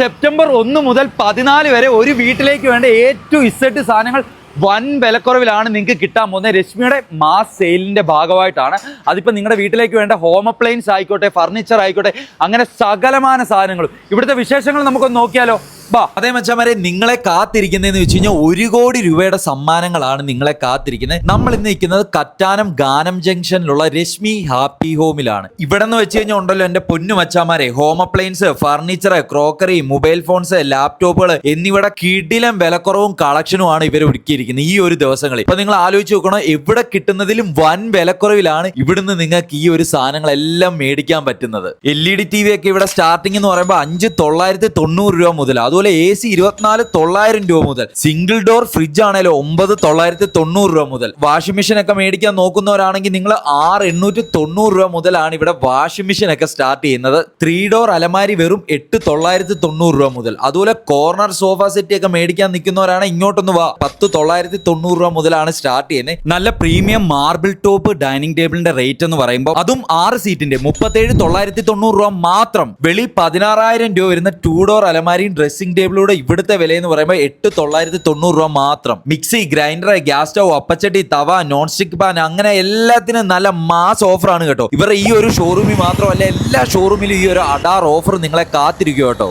September ഒന്ന് മുതൽ പതിനാല് വരെ ഒരു വീട്ടിലേക്ക് വേണ്ട ഏറ്റവും ഇസെറ്റ് സാധനങ്ങൾ വൻ വിലക്കുറവിലാണ് നിങ്ങൾക്ക് കിട്ടാൻ പോകുന്നത്. രശ്മിയുടെ മാസ് സെയിലിന്റെ ഭാഗമായിട്ടാണ്. അതിപ്പോൾ നിങ്ങളുടെ വീട്ടിലേക്ക് വേണ്ട ഹോം അപ്ലയൻസ് ആയിക്കോട്ടെ ഫർണിച്ചർ ആയിക്കോട്ടെ അങ്ങനെ സകലമാന സാധനങ്ങളും. ഇവിടുത്തെ വിശേഷങ്ങൾ നമുക്കൊന്ന് നോക്കിയാലോ? അതേ മച്ചാമാരെ നിങ്ങളെ കാത്തിരിക്കുന്നതെന്ന് വെച്ച് കഴിഞ്ഞാൽ ഒരു കോടി രൂപയുടെ സമ്മാനങ്ങളാണ് നിങ്ങളെ കാത്തിരിക്കുന്നത്. നമ്മൾ ഇന്ന് നിൽക്കുന്നത് കറ്റാനം ഗാനം ജംഗ്ഷനിലുള്ള രശ്മി ഹാപ്പി ഹോമിലാണ്. ഇവിടെ നിന്ന് വെച്ച് കഴിഞ്ഞാൽ ഉണ്ടല്ലോ എന്റെ പൊന്നു മച്ചാമാരെ home appliance furniture crockery mobile phones ലാപ്ടോപ്പുകൾ എന്നിവയുടെ കിടിലം വിലക്കുറവും കളക്ഷനുമാണ് ഇവർ ഒരുക്കിയിരിക്കുന്നത് ഈ ഒരു ദിവസങ്ങളിൽ. ഇപ്പൊ നിങ്ങൾ ആലോചിച്ച് നോക്കണം എവിടെ കിട്ടുന്നതിലും വൻ വിലക്കുറവിലാണ് ഇവിടുന്ന് നിങ്ങൾക്ക് ഈ ഒരു സാധനങ്ങളെല്ലാം മേടിക്കാൻ പറ്റുന്നത്. L E D T V ഒക്കെ ഇവിടെ സ്റ്റാർട്ടിംഗ് എന്ന് പറയുമ്പോൾ അഞ്ച് തൊള്ളായിരത്തി തൊണ്ണൂറ് രൂപ മുതൽ അതുപോലെ എ സി ഇരുപത്തിനാല് തൊള്ളായിരം രൂപ മുതൽ സിംഗിൾ ഡോർ ഫ്രിഡ്ജ് ആണേലോ ഒമ്പത് തൊള്ളായിരത്തി തൊണ്ണൂറ് രൂപ മുതൽ. വാഷിംഗ് മെഷീൻ ഒക്കെ മേടിക്കാൻ നോക്കുന്നവരാണെങ്കിൽ നിങ്ങൾ ആറ് എണ്ണൂറ്റി തൊണ്ണൂറ് രൂപ മുതലാണ് ഇവിടെ വാഷിംഗ് മെഷീൻ ഒക്കെ സ്റ്റാർട്ട് ചെയ്യുന്നത്. ത്രീ ഡോർ അലമാരി വെറും എട്ട് തൊള്ളായിരത്തി തൊണ്ണൂറ് രൂപ മുതൽ. അതുപോലെ കോർണർ സോഫ സെറ്റ് ഒക്കെ മേടിക്കാൻ നിൽക്കുന്നവരാണ് ഇങ്ങോട്ടൊന്ന് വാ. പത്ത് തൊള്ളായിരത്തി തൊണ്ണൂറ് രൂപ മുതലാണ് സ്റ്റാർട്ട് ചെയ്യുന്നത്. നല്ല പ്രീമിയം മാർബിൾ ടോപ്പ് ഡൈനിങ് ടേബിളിന്റെ റേറ്റ് എന്ന് പറയുമ്പോൾ അതും ആറ് സീറ്റിന്റെ മുപ്പത്തേഴ് തൊള്ളായിരത്തി തൊണ്ണൂറ് രൂപ മാത്രം. വെളി പതിനാറായിരം രൂപ വരുന്ന ടൂ ഡോർ അലമാരിയും ഡ്രസ്സിംഗ് ടേബിളൂടെ ഇവിടുത്തെ വില എന്ന് പറയുമ്പോൾ എട്ട് തൊള്ളായിരത്തി തൊണ്ണൂറ് രൂപ മാത്രം. മിക്സി ഗ്രൈൻഡർ ഗ്യാസ് സ്റ്റവ് അപ്പച്ചട്ടി തവ നോൺ സ്റ്റിക് പാൻ അങ്ങനെ എല്ലാത്തിനും നല്ല മാസ് ഓഫറാണ് കേട്ടോ. ഇവരുടെ ഈ ഒരു ഷോറൂമിൽ മാത്രമല്ല എല്ലാ ഷോറൂമിലും ഈ ഒരു അഡാർ ഓഫർ നിങ്ങളെ കാത്തിരിക്കും കേട്ടോ.